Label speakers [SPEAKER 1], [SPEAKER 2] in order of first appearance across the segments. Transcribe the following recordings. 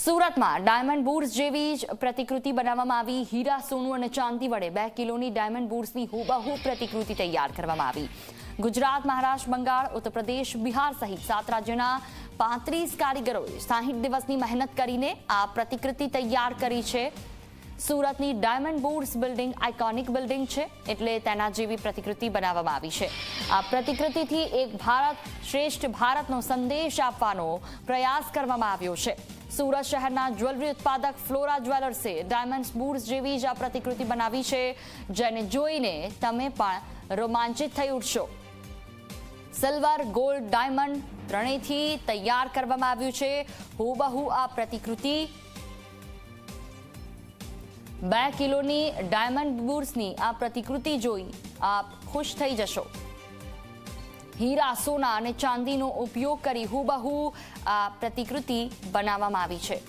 [SPEAKER 1] સુરતમાં diamond bourse જેવી જ પ્રતિકૃતિ બનાવવામાં આવી. હીરા, સોનું અને ચાંદી વડે બે કિલોની ડાયમંડ બુર્સની હુબહુ પ્રતિકૃતિ તૈયાર કરવામાં આવી. ગુજરાત, મહારાષ્ટ્ર, બંગાળ ઉત્તર પ્રદેશ બિહાર સહિત સાત રાજ્યોના પાંત્રીસ કારીગરોએ સાહીઠ દિવસની મહેનત કરીને આ પ્રતિકૃતિ તૈયાર કરી છે. સુરતની diamond bourse building iconic building છે, એટલે તેના જેવી પ્રતિકૃતિ બનાવવામાં આવી છે. આ પ્રતિકૃતિથી એક ભારત શ્રેષ્ઠ ભારતનો સંદેશ આપવાનો પ્રયાસ કરવામાં આવ્યો છે. સુરત શહેરના જ્વેલરી ઉત્પાદક ફ્લોરા જ્વેલર્સે ડાયમંડ બુર્સ જેવી જ આ પ્રતિકૃતિ બનાવી છે, જેને જોઈને તમે પણ રોમાંચિત થઈ ઉઠશો. સિલ્વર, ગોલ્ડ, ડાયમંડ ત્રણેયથી તૈયાર કરવામાં આવ્યું છે. હુબહુ આ પ્રતિકૃતિ બે કિલોની ડાયમંડ બુર્સની આ પ્રતિકૃતિ જોઈ આપ ખુશ થઈ જશો. હીરા સોના અને ચાંદીનો ઉપયોગ કરી હુબહુ આ પ્રતિકૃતિ બનાવવામાં આવી છે.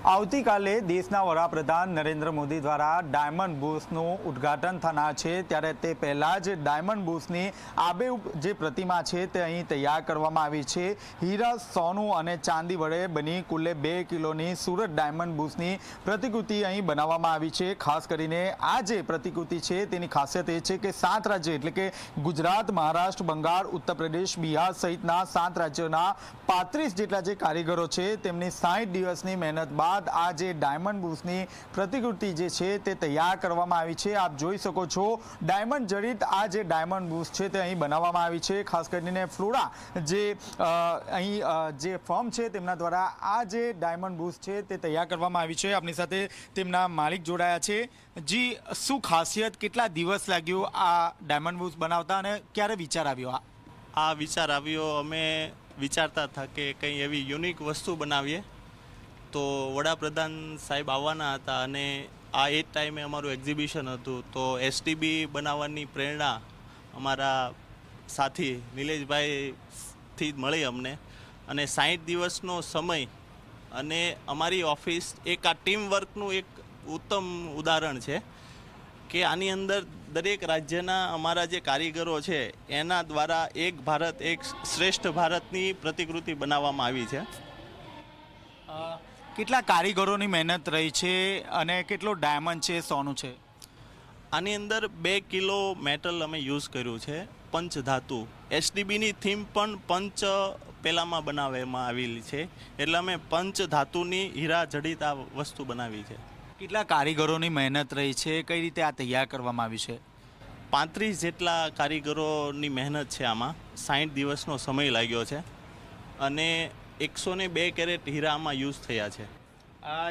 [SPEAKER 2] આવતીકાલે દેશના વડાપ્રધાન નરેન્દ્ર મોદી દ્વારા ડાયમંડ બુશનું ઉદ્ઘાટન થનાર છે. ત્યારે તે પહેલાં જ ડાયમંડ બુશની આબે જે પ્રતિમા છે તે અહીં તૈયાર કરવામાં આવી છે. હીરા, સોનું અને ચાંદી વડે બની કુલ્લે બે કિલોની સુરત ડાયમંડ બુશની પ્રતિકૃતિ અહીં બનાવવામાં આવી છે. ખાસ કરીને આ જે પ્રતિકૃતિ છે તેની ખાસિયત એ છે કે સાત રાજ્ય એટલે કે ગુજરાત, મહારાષ્ટ્ર, બંગાળ, ઉત્તર પ્રદેશ, બિહાર સહિતના સાત રાજ્યોના પાંત્રીસ જેટલા જે કારીગરો છે તેમની સાઠ દિવસની મહેનત બાદ આ જે ડાયમંડ બુર્સની પ્રતિકૃતિ જે છે તે તૈયાર કરવામાં આવી છે. આપ જોઈ શકો છો, ડાયમંડ જડિત આ જે ડાયમંડ બુર્સ છે તે અહીં બનાવવામાં આવી છે. ખાસ કરીને ફ્લોરા જે અહીં જે ફર્મ છે તેમના દ્વારા આ જે ડાયમંડ બુર્સ છે તે તૈયાર કરવામાં આવી છે. આપની સાથે તેમના માલિક જોડાયા છે. જી, શું ખાસિયત, કેટલા દિવસ લાગ્યો આ ડાયમંડ બુર્સ બનાવતા અને ક્યારે વિચાર આવ્યો આ
[SPEAKER 3] વિચાર આવ્યો, અમે વિચારતા હતા કે કંઈ એવી યુનિક વસ્તુ બનાવીએ. તો વડાપ્રધાન સાહેબ આવવાના હતા અને આ એ જ ટાઈમે અમારું એક્ઝિબિશન હતું. તો એસટીબી બનાવવાની પ્રેરણા અમારા સાથી નિલેશભાઈથી જ મળી અમને. અને સાઠ દિવસનો સમય અને અમારી ઓફિસ એક આ ટીમ વર્કનું એક ઉત્તમ ઉદાહરણ છે કે આની અંદર દરેક રાજ્યના અમારા જે કારીગરો છે, એના દ્વારા એક ભારત, એક શ્રેષ્ઠ ભારતની પ્રતિકૃતિ બનાવવામાં આવી છે.
[SPEAKER 2] કેટલા કારીગરોની મહેનત રહી છે અને કેટલો ડાયમંડ છે સોનું છે?
[SPEAKER 3] આની અંદર બે કિલો મેટલ અમે યુઝ કર્યું છે પંચ ધાતુ. એસડીબીની થીમ પણ પંચ પેલામાં બનાવવામાં આવેલી છે એટલે અમે પંચ ધાતુની હીરા જડિત આ વસ્તુ બનાવી છે.
[SPEAKER 2] કેટલા કારીગરોની મહેનત રહી છે કઈ રીતે આ તૈયાર કરવામાં આવી છે?
[SPEAKER 3] પાંત્રીસ જેટલા કારીગરોની મહેનત છે આમાં સાઠ દિવસનો સમય લાગ્યો છે. અને એકસો ને બે કેરેટ હીરામાં યુઝ થયા છે.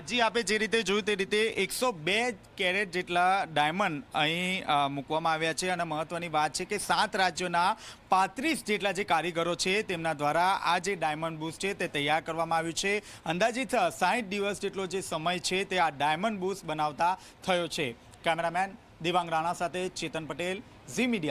[SPEAKER 2] જી, આપે જે રીતે જોયું તે રીતે એકસો બે કેરેટ જેટલા ડાયમંડ અહીં મૂકવામાં આવ્યા છે. અને મહત્વની વાત છે કે સાત રાજ્યોના પાંત્રીસ જેટલા જે કારીગરો છે તેમના દ્વારા આ જે ડાયમંડ બૂસ છે તે તૈયાર કરવામાં આવ્યું છે. અંદાજિત સાઠ દિવસ જેટલો જે સમય છે તે આ ડાયમંડ બૂસ બનાવતા થયો છે. કેમેરામેન દેવાંગ રાણા સાથે ચેતન પટેલ, ઝી મીડિયા.